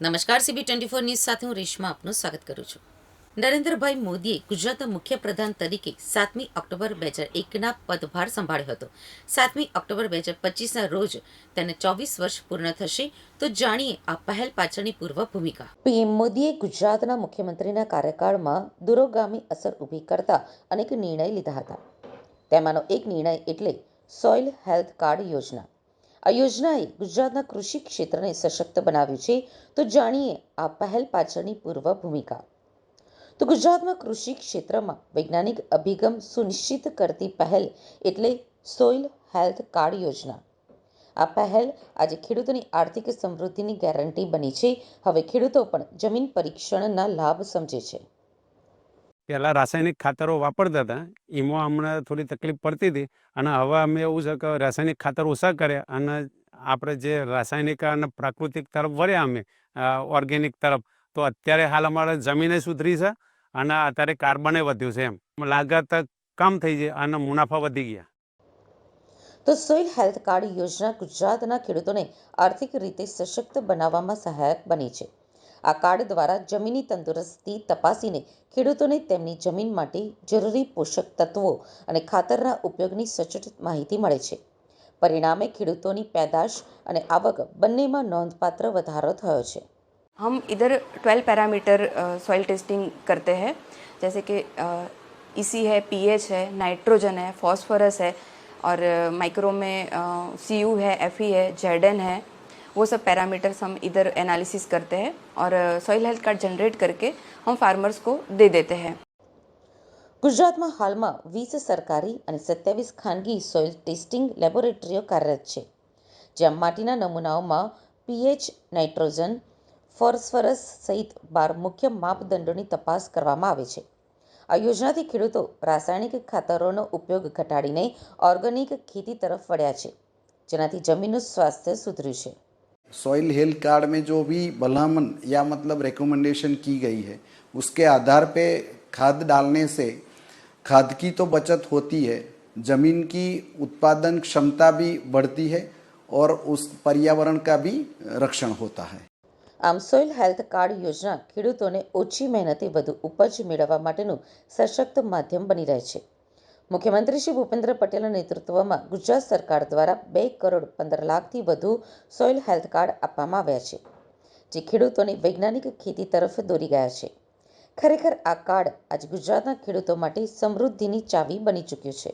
નમસ્કાર CB twenty four news સાથે હું રેશમા આપનું સ્વાગત કરું છું. નરેન્દ્રભાઈ મોદીએ ગુજરાતના મુખ્યપ્રધાન તરીકે સાતમી ઓક્ટોબર બે હજાર એકના પદભાર સંભાળ્યો હતો. સાતમી ઓક્ટોબર બે હજાર પચીસના રોજ તેને ચોવીસ વર્ષ પૂર્ણ થશે તો જાણીએ આ પહેલ પાછળની પૂર્વ ભૂમિકા. પીએમ મોદીએ ગુજરાતના મુખ્યમંત્રીના કાર્યકાળમાં દૂરોગામી અસર ઊભી કરતા અનેક નિર્ણય લીધા હતા. તેમાંનો એક નિર્ણય એટલે સોઇલ હેલ્થ કાર્ડ યોજના. આ યોજનાએ ગુજરાતના કૃષિ ક્ષેત્રને સશક્ત બનાવ્યું છે. તો જાણીએ આ પહેલ પાછળની પૂર્વ ભૂમિકા. તો ગુજરાતમાં કૃષિ ક્ષેત્રમાં વૈજ્ઞાનિક અભિગમ સુનિશ્ચિત કરતી પહેલ એટલે સોઇલ હેલ્થ કાર્ડ યોજના. આ પહેલ આજે ખેડૂતોની આર્થિક સમૃદ્ધિની ગેરંટી બની છે. હવે ખેડૂતો પણ જમીન પરીક્ષણના લાભ સમજે છે. પહેલાં રાસાયણિક ખાતરો વાપરતા હતા. એમાં હમણાં થોડી તકલીફ પડતી હતી અને હવે અમે એવું છે કે રાસાયણિક ખાતર ઓછા કર્યા અને આપણે જે રાસાયણિક અને પ્રાકૃતિક તરફ વળ્યા અમે ઓર્ગેનિક તરફ, તો અત્યારે હાલ અમારે જમીને સુધરી છે અને અત્યારે કાર્બને વધ્યું છે એમ. લાગત કામ થઈ છે અને મુનાફા વધી ગયા. તો સોઇલ હેલ્થ કાર્ડ યોજના ગુજરાતના ખેડૂતોને આર્થિક રીતે સશક્ત બનાવવામાં સહાયક બની છે. આ કાર્ડ દ્વારા જમીની તંદુરસ્તી તપાસીને ખેડૂતોને તેમની જમીન માટે જરૂરી પોષક તત્વો અને ખાતરના ઉપયોગની સચોટ માહિતી મળે છે પરિણામે ખેડૂતોની પેદાશ અને આવક બંનેમાં નોંધપાત્ર વધારો થયો છે हम इधर 12 पैरामीटर सॉइल टेस्टिंग करते हैं जैसे कि इसी है पीएच है नाइट्रोजन है फॉस्फोरस है और माइक्रो में सी यू है एफ है जेडन है वो सब पैरामीटर्स हम इधर एनालिसिस करते हैं और सॉइल हेल्थ कार्ड जनरेट करके हम फार्मर्स को दे देते हैं ગુજરાતમાં હાલમાં વીસ સરકારી અને સત્યાવીસ ખાનગી સોઇલ ટેસ્ટિંગ લેબોરેટરીઓ કાર્યરત છે જ્યાં માટીના નમૂનાઓમાં પીએચ નાઇટ્રોજન ફોસ્ફરસ સહિત બાર મુખ્ય માપદંડોની તપાસ કરવામાં આવે છે આ યોજનાથી ખેડૂતો રાસાયણિક ખાતરોનો ઉપયોગ ઘટાડીને ઓર્ગેનિક ખેતી તરફ વળ્યા છે જેનાથી જમીનનું સ્વાસ્થ્ય સુધર્યું છે सॉइल हेल्थ कार्ड में जो भी भलामन या मतलब रिकमेंडेशन की गई है उसके आधार पे खाद डालने से खाद की तो बचत होती है जमीन की उत्पादन क्षमता भी बढ़ती है और उस पर्यावरण का भी रक्षण होता है આમ સોઇલ હેલ્થ કાર્ડ યોજના ખેડૂતોને ઓછી મહેનતે વધુ ઉપજ મેળવવા માટેનું સશક્ત માધ્યમ બની રહે છે મુખ્યમંત્રી શ્રી ભૂપેન્દ્ર પટેલના નેતૃત્વમાં ગુજરાત સરકાર દ્વારા બે કરોડ પંદર લાખથી વધુ સોઇલ હેલ્થ કાર્ડ આપવામાં આવ્યા છે, જે ખેડૂતોને વૈજ્ઞાનિક ખેતી તરફ દોરી ગયા છે. ખરેખર આ કાર્ડ આજે ગુજરાતના ખેડૂતો માટે સમૃદ્ધિની ચાવી બની ચૂક્યું છે.